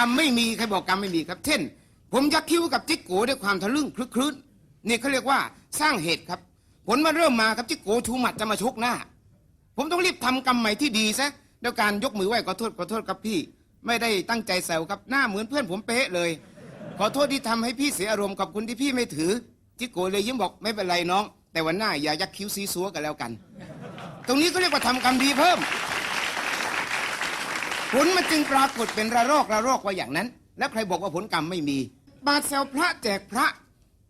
รรมไม่มีใครบอกกรรมไม่มีครับ เช่น ผมยักคิ้วกับจิ๊กโกด้วยความทะลึ่งคลึกครื้นนี่เขาเรียกว่าสร้างเหตุครับ ผลมาเริ่มมาครับจิ๊กโกชูหมัดจะมาชกหน้า ผมต้องรีบทำกรรมใหม่ที่ดีซะด้วยการยกมือไหว้ขอโทษขอโทษครับพี่ ไม่ได้ตั้งใจแซวครับหน้าเหมือนเพื่อนผมเป๊ะเลย ขอโทษที่ทำให้พี่เสียอารมณ์ขอบคุณที่พี่ไม่ถือ จิ๊กโกเลยยิ้มบอกไม่เป็นไรน้อง แต่วันหน้าอย่ายักคิ้วซีซัวกันแล้วกัน ตรงนี้ก็เรียกว่าทำกรรมดีเพิ่ม ผลมันจึงปรากฏเป็นระรอกระรอกว่าอย่างนั้น แล้วใครบอกว่าผลกรรมไม่มี บาดแซวพระแจกพระ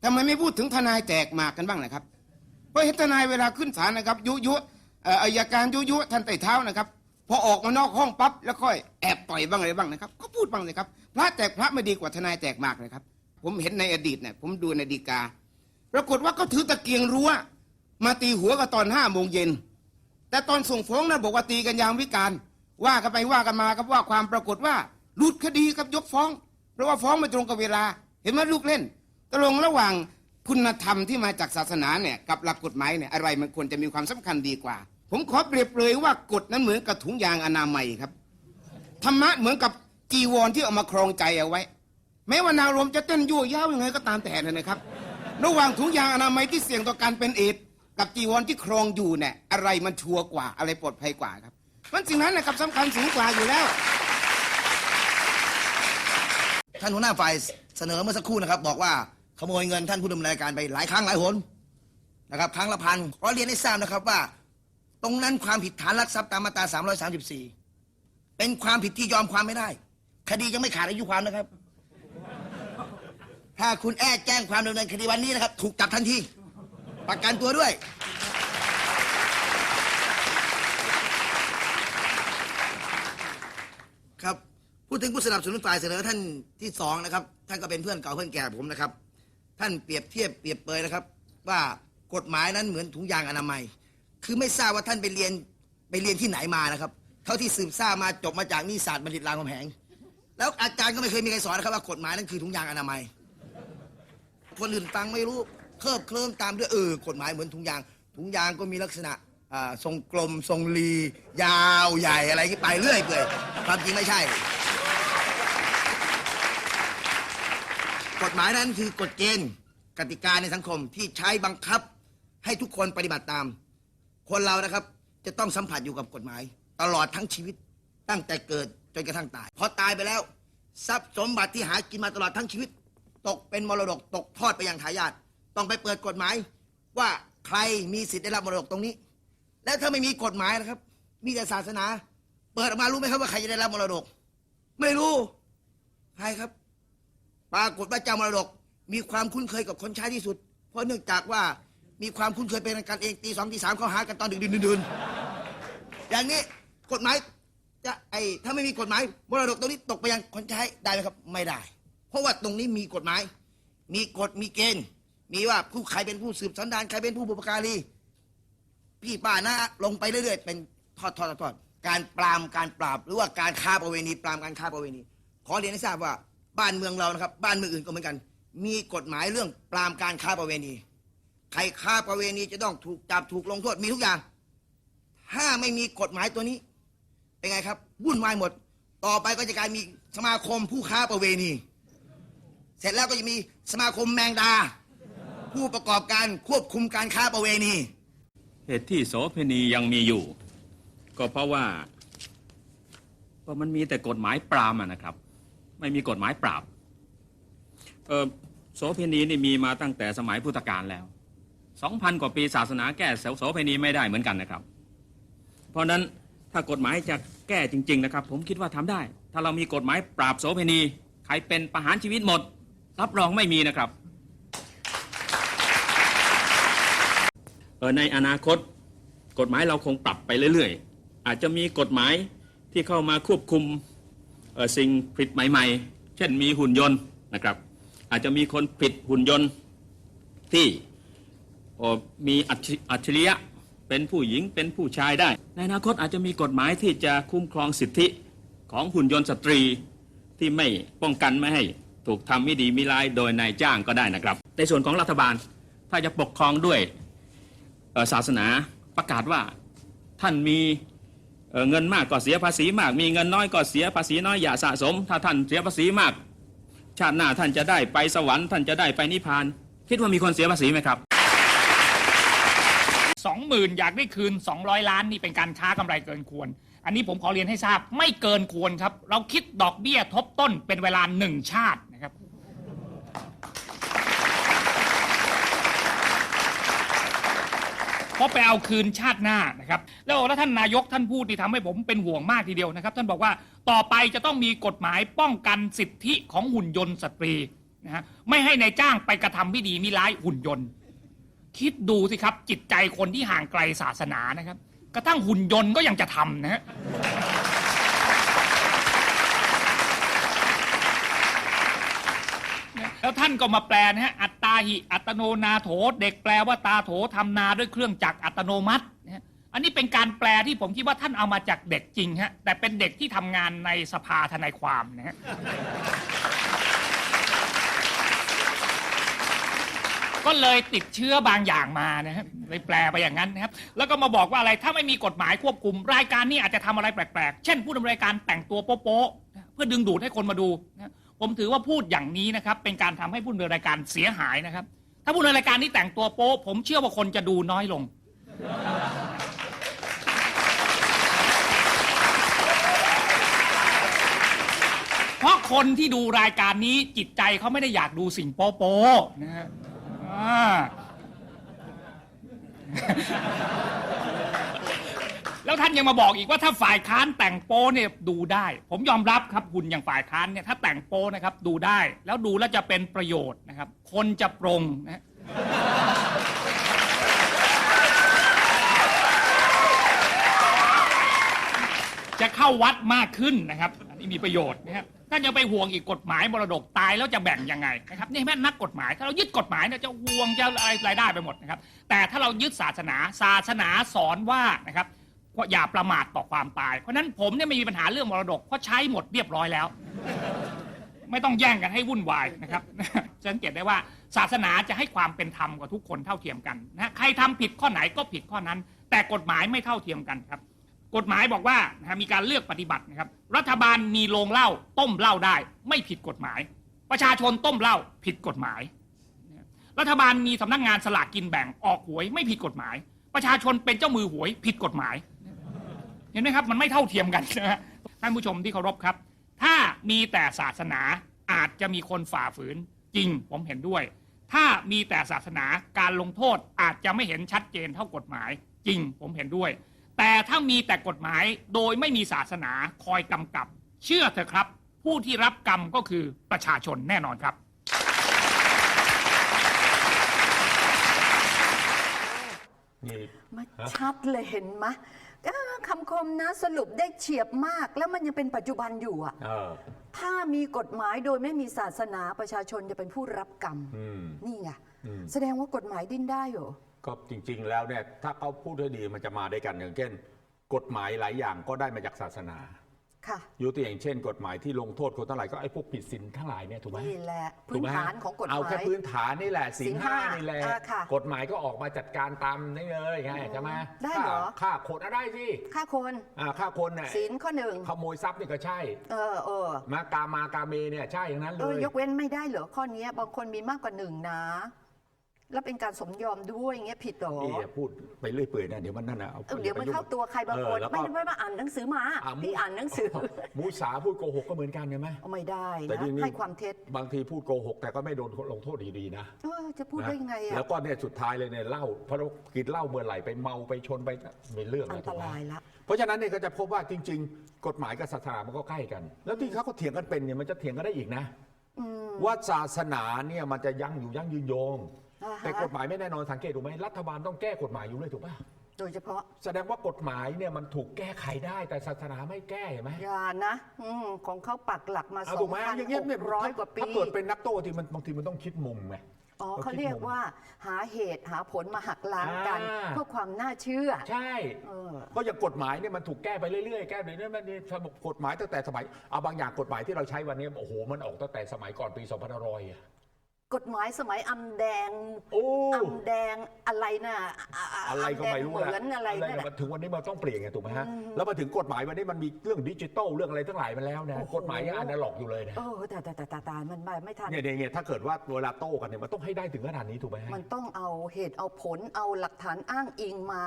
ทำไมไม่พูดถึงทนายแจกหมากกันบ้างนะครับเพราะเห็นทนายเวลาขึ้นศาลนะครับ ยุยุอ่ออัยการยุยุท่านไต่เท้านะครับ พอออกมานอกห้องปั๊บแล้วค่อยแอบต่อยบ้างอะไรบ้างนะครับก็พูดบ้างเลยครับ พระแจกพระไม่ดีกว่าทนายแจกหมากเลยครับ ผมเห็นในอดีตเนี่ยผมดูในดีกา ปรากฏว่าเขาถือตะเกียงรั้วมาตีหัวกันตอนห้าโมงเย็นแต่ตอนส่งฟ้องนะบอกว่าตีกันยามวิการ ว่ากันไปว่ากันมาครับว่าความปรากฏว่าหลุดคดีครับยกฟ้อง เพราะว่าฟ้องไม่ตรงกับเวลา เห็นไหมลูกเล่นตกลงระหว่างคุณธรรมที่มาจากศาสนาเนี่ยกับหลักกฎหมายเนี่ยอะไรมันควรจะมีความสำคัญดีกว่า ผมขอเปรียบเลยว่ากฎนั้นเหมือนกับถุงยางอนามัยครับธรรมะเหมือนกับจีวรที่เอามาครองใจเอาไว้ แม้ว่านารมจะเต้นยั่วย้าวยังไงก็ตามแต่เถอะนะครับ ระหว่างถุงยางอนามัยที่เสี่ยงต่อการเป็นเอดกับจีวรที่ครองอยู่เนี่ยอะไรมันชัวร์กว่าอะไรปลอดภัยกว่าครับ มันสิ่งนั้นนะครับสำคัญสูงกว่าอยู่แล้ว ท่านหัวหน้าฝ่ายเสนอเมื่อสักครู่นะครับ บอกว่าขโมยเงินท่านผู้ดำเนินรายการไปหลายครั้งหลายหนนะครับ ครั้งละพันขอเรียนให้ทราบนะครับว่า ตรงนั้นความผิดฐานลักทรัพย์ตามมาตรา 334 เป็นความผิดที่ยอมความไม่ได้ คดียังไม่ขาดอายุความนะครับ ถ้าคุณแอ้แจ้งความดำเนินคดีวันนี้นะครับ ถูกจับทันทีประกันตัวด้วย ครับ พูดถึงผู้สนับสนุนฝ่ายเสนอท่านที่สองนะครับ ท่านก็เป็นเพื่อนเก่าเพื่อนแก่ผมนะครับ ท่านเปรียบเทียบเปรียบเปรยนะครับ ว่ากฎหมายนั้นเหมือนถุงยางอนามัย คือไม่ทราบว่าท่านไปเรียนไปเรียนที่ไหนมานะครับ เท่าที่สืบทราบมาจบมาจากนิสสัตบัณฑิตรามคำแหงแล้วอาจารย์ก็ไม่เคยมีใครสอนนะครับว่ากฎหมายนั้นคือถุงยางอนามัย คนอื่นฟังไม่รู้เคลิบเคลิ้มตามด้วยเออกฎหมายเหมือนถุงยาง ถุงยางก็มีลักษณะอ่าทรงกลมทรงรี ยาวใหญ่อะไรที่ไปเรื่อยเปื่อยความจริงไม่ใช่ กฎหมายนั้นคือกฎเกณฑ์กติกาในสังคมที่ใช้บังคับ ให้ทุกคนปฏิบัติตาม คนเรานะครับจะต้องสัมผัสอยู่กับกฎหมาย ตลอดทั้งชีวิตตั้งแต่เกิดจนกระทั่งตาย พอตายไปแล้ว ทรัพย์สมบัติที่หากินมาตลอดทั้งชีวิต ตกเป็นมรดกตกทอดไปยังทายาทต้องไปเปิดกฎหมาย ว่าใครมีสิทธิ์ได้รับมรดกตรงนี้ แล้วถ้าไม่มีกฎหมายนะครับ มีแต่ศาสนา เปิดออกมารู้ไหมครับว่าใครจะได้รับมรดก ไม่รู้ใครครับ ปรากฏว่าเจ้ามรดก มีความคุ้นเคยกับคนใช้ที่สุด เพราะเนื่องจากว่ามีความคุ้นเคยเป็นกันเองตีสองตีสามเขาหากันตอนดึกดื่นๆอย่างนี้กฎหมายจะไอถ้าไม่มีกฎหมายมรดกตรงนี้ตกไปยังคนใช้ได้ไหมครับ ไม่ได้ เพราะว่าตรงนี้มีกฎหมาย มีกฎมีเกณฑ์ มีว่าผู้ใครเป็นผู้สืบสันดานใครเป็นผู้บุปการีพี่ป้านะลงไปเรื่อยๆ เป็นทอดทอดทอดการปรามการปราบ หรือว่าการค้าประเวณี ปรามการค้าประเวณี ขอเรียนให้ทราบว่า บ้านเมืองเรานะครับ บ้านเมืองอื่นก็เหมือนกัน มีกฎหมายเรื่องปรามการค้าประเวณี ใครค้าประเวณีจะต้องถูกจับถูกลงโทษมีทุกอย่าง ถ้าไม่มีกฎหมายตัวนี้ เป็นไงครับวุ่นวายหมด ต่อไปก็จะกลายมีสมาคมผู้ค้าประเวณี เสร็จแล้วก็จะมีสมาคมแมงดา ผู้ประกอบการควบคุมการค้าประเวณี เหตุที่โสเพณียังมีอยู่ ก็เพราะว่า เพราะมันมีแต่กฎหมายปรามอะนะครับ ไม่มีกฎหมายปราบเออโสเพณีนี่มีมาตั้งแต่สมัยพุทธกาลแล้วสองพันกว่าปีศาสนาแก้โสเพณีไม่ได้เหมือนกันนะครับ เพราะนั้นถ้ากฎหมายจะแก้จริง ๆ นะครับ ผมคิดว่าทำได้ ถ้าเรามีกฎหมายปราบโสเพณีใครเป็นประหารชีวิตหมด รับรองไม่มีนะครับเออในอนาคตกฎหมายเราคงปรับไปเรื่อย ๆ อาจจะมีกฎหมายที่เข้ามาควบคุม สิ่งผิดใหม่ ๆ เช่นมีหุ่นยนต์นะครับ อาจจะมีคนผิดหุ่นยนต์ที่มีอัจฉริยะเป็นผู้หญิงเป็นผู้ชายได้ ในอนาคตอาจจะมีกฎหมายที่จะคุ้มครองสิทธิของหุ่นยนต์สตรีที่ไม่ป้องกันไม่ให้ถูกทำไม่ดีมิร้ายโดยนายจ้างก็ได้นะครับ ในส่วนของรัฐบาลถ้าจะปกครองด้วยศาสนาประกาศว่าท่านมี เเงินมากก็เสียภาษีมาก มีเงินน้อยก็เสียภาษีน้อยอย่าสะสม ถ้าท่านเสียภาษีมาก ชาติหน้าท่านจะได้ไปสวรรค์ท่านจะได้ไปนิพพาน คิดว่ามีคนเสียภาษีไหมครับสองหมื่นอยากได้คืน 200 ล้านนี่เป็นการค้ากำไรเกินควร อันนี้ผมขอเรียนให้ทราบไม่เกินควรครับ เราคิดดอกเบี้ยทบต้นเป็นเวลาหนึ่งชาตินะครับ เพราะไปเอาคืนชาติหน้านะครับแล้วแล้วท่านนายกท่านพูดที่ทำให้ผมเป็นห่วงมากทีเดียวนะครับ ท่านบอกว่าต่อไปจะต้องมีกฎหมายป้องกันสิทธิของหุ่นยนต์สตรีนะฮะไม่ให้ในายจ้างไปกระทำไม่ดีมิร้ายหุ่นยนต์ คิดดูสิครับจิตใจคนที่ห่างไกลศาสนานะครับ กระทั่งหุ่นยนต์ก็ยังจะทำนะฮะ แล้วท่านก็มาแปลนะฮะ อัตตาหิ อัตโนนาโถ เด็กแปลว่าตาโถทำนาด้วยเครื่องจักรอัตโนมัตินะฮะอันนี้เป็นการแปลที่ผมคิดว่าท่านเอามาจากเด็กจริงฮะ แต่เป็นเด็กที่ทำงานในสภาทนายความนะฮะ ก็เลยติดเชื้อบางอย่างมานะครับเลยแปลไปอย่างนั้นนะครับ แล้วก็มาบอกว่าอะไรถ้าไม่มีกฎหมายควบคุม รายการนี้อาจจะทำอะไรแปลกๆ เช่นผู้ดำเนินรายการแต่งตัวโป๊ะๆนะเพื่อดึงดูดให้คนมาดูนะ ผมถือว่าพูดอย่างนี้นะครับ เป็นการทำให้ผู้ดำเนินรายการเสียหายนะครับ ถ้าผู้ดำเนินรายการนี้แต่งตัวโป๊ผมเชื่อว่าคนจะดูน้อยลง เพราะคนที่ดูรายการนี้จิตใจเขาไม่ได้อยากดูสิ่งโป๊ะๆนะฮะ แล้วท่านยังมาบอกอีกว่าถ้าฝ่ายค้านแต่งโป้เนี่ยดูได้ ผมยอมรับครับหุ่นอย่างฝ่ายค้านเนี่ยถ้าแต่งโป้นะครับดูได้ แล้วดูแล้วจะเป็นประโยชน์นะครับ คนจะปรงนะฮะจะเข้าวัดมากขึ้นนะครับอันนี้มีประโยชน์นะครับท่านยังไปห่วงอีกกฎหมายมรดกตายแล้วจะแบ่งยังไงนะครับนี่แม่นักกฎหมายถ้าเรายึดกฎหมายเนี่ยจะห่วงจะอะไรรายได้ไปหมดนะครับ แต่ถ้าเรายึดศาสนาศาสนาสอนว่านะครับ ว่าอย่าประมาทต่อความตาย เพราะฉะนั้นผมเนี่ยไม่มีปัญหาเรื่องมรดก เพราะใช้หมดเรียบร้อยแล้ว ไม่ต้องแย่งกันให้วุ่นวายนะครับ สังเกตได้ว่าศาสนาจะให้ความเป็นธรรมกับทุกคนเท่าเทียมกันนะใครทำผิดข้อไหนก็ผิดข้อนั้น แต่กฎหมายไม่เท่าเทียมกันครับ กฎหมายบอกว่านะมีการเลือกปฏิบัตินะครับ รัฐบาลมีโรงเหล้าต้มเหล้าได้ ไม่ผิดกฎหมาย ประชาชนต้มเหล้าผิดกฎหมาย รัฐบาลมีสำนักงานสลากกินแบ่งออกหวยไม่ผิดกฎหมายประชาชนเป็นเจ้ามือหวยผิดกฎหมาย เห็นไหมครับมันไม่เท่าเทียมกันนะฮะท่านผู้ชมที่เคารพครับ ถ้ามีแต่ศาสนาอาจจะมีคนฝ่าฝืนจริงผมเห็นด้วย ถ้ามีแต่ศาสนาการลงโทษอาจจะไม่เห็นชัดเจนเท่ากฎหมายจริงผมเห็นด้วย แต่ถ้ามีแต่กฎหมายโดยไม่มีศาสนาคอยกำกับ เชื่อเถอะครับ ผู้ที่รับกรรมก็คือประชาชนแน่นอนครับนี่มาชัดเลยเห็นไหม อ่าคำคมนะสรุปได้เฉียบมากแล้วมันยังเป็นปัจจุบันอยู่อะเออ ถ้ามีกฎหมายโดยไม่มีศาสนาประชาชนจะเป็นผู้รับกรรม อืม นี่ไงอืม แสดงว่ากฎหมายดิ้นได้เหรอ ก็จริง ๆ แล้วเนี่ยถ้าเขาพูดให้ดีมันจะมาด้วยกันอย่างเช่น กฎหมายหลายอย่างก็ได้มาจากศาสนา ค่ะยกตัวอย่างเช่น กฎหมายที่ลงโทษคนทั้งหลายก็ไอ้พวกผิดศีลทั้งหลายเนี่ยถูกไหมนี่แหละถูพื้กนไหมฐานของกฎหเอามาแค่ยพื้นฐานนี่แหละศีศีลลห้าห้านี่แหละอ่าค่ะกฎหมายก็ออกมาจัดการตามนี่เลยไงใช่ไหมได้เหรอฆ่าฆ่าคนอะไรสิฆ่าคนอ่าฆ่าคนเนี่ยศีลข้อหนึ่งขโมยทรัพย์นี่ก็ใช่เออเออมากามากาเมเนี่ยใช่อย่างนั้นเลเออย ยกเว้นไม่ได้เหรอข้อเนี้ยบางคนมีมากกว่าหนึ่งนะ แล้วเป็นการสมยอมด้วยอย่างเงี้ยผิดเหรอนี่อย่าพูดไปเรื่อยเปื่อยนะเดี๋ยวมันนั่นนะเออเดี๋ยวมันเข้าตัวใครบางคนเออแล้วก็ไม่ได้ว่าอ่านหนังสือมาอะพี่อ่านหนังสือมูสาพูดโกหกก็เหมือนกันใช่ไหมเอาไม่ได้แต่นะนี่นี่ให้ความเท็จบางทีพูดโกหกแต่ก็ไม่โดนลงโทษดีๆนะเออจะพูดได้ยังไงแล้อะวก็เนี่ยสุดท้ายเลยเนี่ยเหล้าเพราะเรากินเหล้าเมื่อไหร่ไปเมาไปชนไปมีเรื่องอันแล้วตถูกไหมรายละเพราะฉะนั้นเนี่ยก็จะพบว่าจริง ๆ กฎหมายกับศาสนามันก็ใกล้กัน แล้วที่เขาก็เถียงกันเป็นเนี่ยมันจะเถียงกันได้อีกนะอืมว่าศาสนาเนี่ยมันจะยั่งอยู่ยั่งยืนโยง อ่าฮะ แต่กฎหมายไม่แน่นอนสังเกตดูไหมรัฐบาลต้องแก้กฎหมายอยู่เลยถูกป่ะโดยเฉพาะแสดงว่ากฎหมายเนี่ยมันถูกแก้ไขได้แต่ศาสนาไม่แก้เห็นไหมอย่านะอืมของเขาปักหลักมาเอาสอถูงกไหมพันอย่างเงี้ยหเนี่ยกร้อยกว่าปีถ้าเกิดเป็นนักโต้ที่มันบางทีมันต้องคิดมุมไง อ๋อต้องเขาคิดเรียกมุมว่าหาเหตุหาผลมาหักล้างกันอ่า เพื่อความน่าเชื่อใช่ เออเพราะอย่างกฎหมายเนี่ยมันถูกแก้ไปเรื่อยๆ แก้ไปเรื่อยๆมันนี่กฎหมายตั้งแต่สมัยเอาบางอย่างกฎหมายที่เราใช้วันนี้โอ้โหมันออกตั้งแต่สมัยก่อนปี 2500อะ กฎหมายสมัยอำแดงโอ้อำแดงอะไรน่ะอะอะอะไรก็ไม่รู้อำแดงเหมือนอะไรอะไรนั่นเนี่ยน่ะมันถึงวันนี้มันต้องเปลี่ยนไงถูกไหมฮะ แล้วมาถึงกฎหมายวันนี้มันมีเรื่องดิจิตอลเรื่องอะไรทั้งหลายมาแล้วนะโอ้โห กฎหมายยังอนาล็อกอยู่เลยนะเออแต่แต่แต่แต่แต่มันไม่ไม่ทัน เนี่ยเนี่ยเนี่ยถ้าเกิดว่าเวลาโต้กันเนี่ยมันต้องให้ได้ถึงขนาดนี้ถูกไหมฮะ มันต้องเอาเหตุเอาผลเอาหลักฐานอ้างอิงมา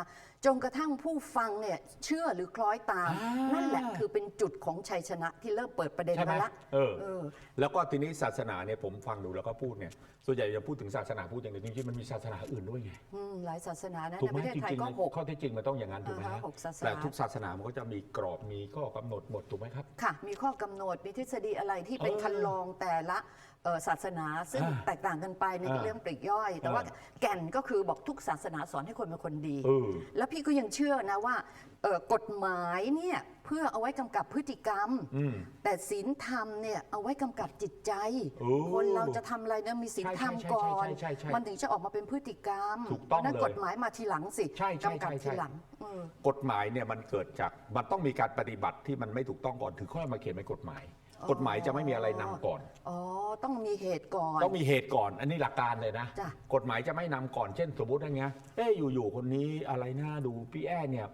จนกระทั่งผู้ฟังเนี่ยเชื่อหรือคล้อยตาม อ่านั่ นั่นแหละคือเป็นจุดของชัยชนะที่เริ่มเปิดประเด็นใช่ไหมมาละ เออ เออ แล้วก็ทีนี้ศาสนาเนี่ยผมฟังดูแล้วก็พูดเนี่ย ส่วนใหญ่จะพูดถึงศาสนาพูดอย่างเดียวจริงๆมันมีศาสนาอื่นด้วยไง อืมหลายศาสนานะถูในกไหมประเทศจไทยริงก็ๆหก ข้อเที่จริงมันต้องอย่างนั้นถูกไหมอ่าฮะฮะหกศาสนา แต่ทุกศาสนามันก็จะมีกรอบมีข้อกำหนดหมดถูกไหมครับ ค่ะ มีข้อกำหนด มีทฤษฎีอะไรที่เป็นเออคันลองแต่ละ เอ่อศาสนาซึ่งอ่าแตกต่างกันไปในอ่าเรื่องปลีกย่อย แต่ว่าอ่า แก่นก็คือบอกทุกศาสนาสอนให้คนเป็นคนดี เออ แล้วพี่ก็ยังเชื่อนะว่าเอ่อกฎหมายเนี่ยเพื่อเอาไว้กำกับพฤติกรรม อืม แต่ศีลธรรมเนี่ยเอาไว้กำกับจิตใจ โอ้คนเราจะทำอะไรเนี่ยมีศีลธรรมใช่ใช่ก่อนใช่ใช่ใช่มันถึงจะออกมาเป็นพฤติกรรมถูกต้องเพราะฉะนั้นเลยกฎหมายมาทีหลังสิใช่ใช่กำกับใช่ใช่ ทีหลังเออกฎหมายเนี่ยมันเกิดจากมันต้องมีการปฏิบัติที่มันไม่ถูกต้องก่อนถึงค่อยมาเขียนเป็นกฎหมาย กฎหมายจะไม่มีอะไรนำก่อน อ๋อ ต้องมีเหตุก่อน ต้องมีเหตุก่อน อันนี้หลักการเลยนะ จ้ะ กฎหมายจะไม่นำก่อน เช่น สมมติอย่างเงี้ยเอ้ยอยู่ๆคนนี้อะไรน่าดูพี่แอ้เนี่ย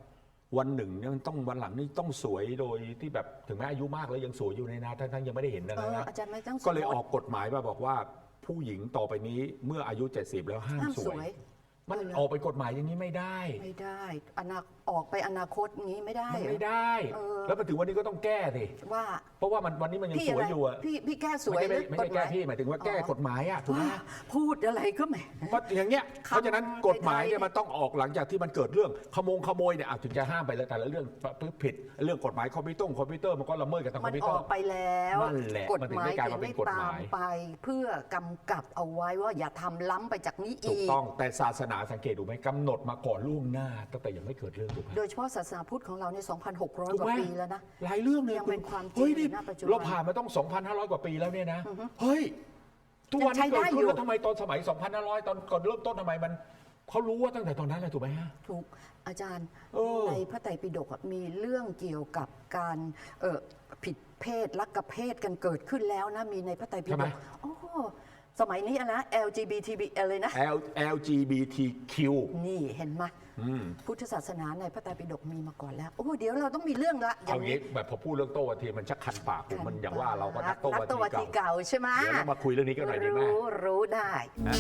วันหนึ่งเนี่ยมันต้องวันหลังนี่ต้องสวยโดยที่แบบถึงแม้อายุมากแล้วยังสวยอยู่ในนาทั้งๆยังไม่ได้เห็นนะเออนะอาจารย์ไม่ต้องก็เลยสมอมอกติกฎหมายมาบอกว่าผู้หญิงต่อไปนี้เมื่ออายุ 70 แล้วห้ามห้ามสสววย ย มันเออเหรอออกไปกฎหมายอย่างนี้ไม่ได้ไม่ได้อนาออกไปอนาคตงี้ไม่ได้มันเหรอ ไม่ได้ เออ แล้วมาถึงวันนี้ก็ต้องแก้สิว่าเพราะว่ามันวันนี้มันยังพี่สอะวยไรอยู่อะพี่พี่แก้สวยไม่หรืใช่อไม่ใช่แก้ฎหพี่หมายถึงว่าแก้กฎหมายอะถูกไหมว้าพูดอะไรก็แหมเพราะอย่างเงี้ยเพราะฉะนั้นกฎหมายเนี่ยไทยๆ มันต้องออกหลังจากที่มันเกิดเรื่องขโมงขโมยเนี่ยอะถึงจะห้ามไปแล้วแต่ละเรื่องผิดเรื่องกฎหมายคอมพิวเตอร์คอมพิวเตอร์มันก็ละเมิดกับทางคมัอนมพิวอเตออกร์ ไปแล้วนั่นแหละกฎมันถึหงมายได้กลายเขียมานเป็นได้กฎหตามมายไป เพื่อกำกับเอาไว้ว่าอย่าทำล้ำไปจากนี้ถูอีกกต้องแต่ศาสนาสังเกตดูไหมกำหนดมาก่อนล่วงหน้าตั้งแต่ยังไม่เกิดเรื่องถูกไหมโดยเฉพาะศาสนาพุทธของเราใน2,600ถูกกว่าไหมปีแล้วนะ หลายเรื่องเลยยังเป็นความจริงเฮ้ยนี่ณปัจจุบันเราผ่านมาต้อง 2,500 กว่าปีแล้วเนี่ยนะเฮ้ยทุกวันยังใช้นี้เกิดได้ขึ้อยู่นแล้วทำไมตอนสมัย 2,500 ตอนก่อนเริ่มต้นทำไมมันเขารู้ว่าตั้งแต่ตอนนั้นเลยถูกไหมฮะถูกอาจารย์เออในพระไตรปิฎกอะมีเรื่องเกี่ยวกับการเอ่อผิดเพศลักกเพศกันเกิดขึ้นแล้วนะมีในพระไตรปิใช่ฎไหมกโอ้ สมัยนี้อะนะ LGBTB อะไรนะ L LGBTQ นี่เห็นไหมอืม พุทธศาสนาในพระไตรปิฎกมีมาก่อนแล้ว โอ้เดี๋ยวเราต้องมีเรื่องละเอางี้แบบพอพูดเรื่องโต้วาทีมันชักคันปากผมมันอย่างว่าเราก็นักโต้นักโตวาวาทีทีเก่า เก่าใช่ไหมเดี๋ยวเรามาคุยเรื่องนี้กันหน่อยดีไหม รู้รู้ได้ นะ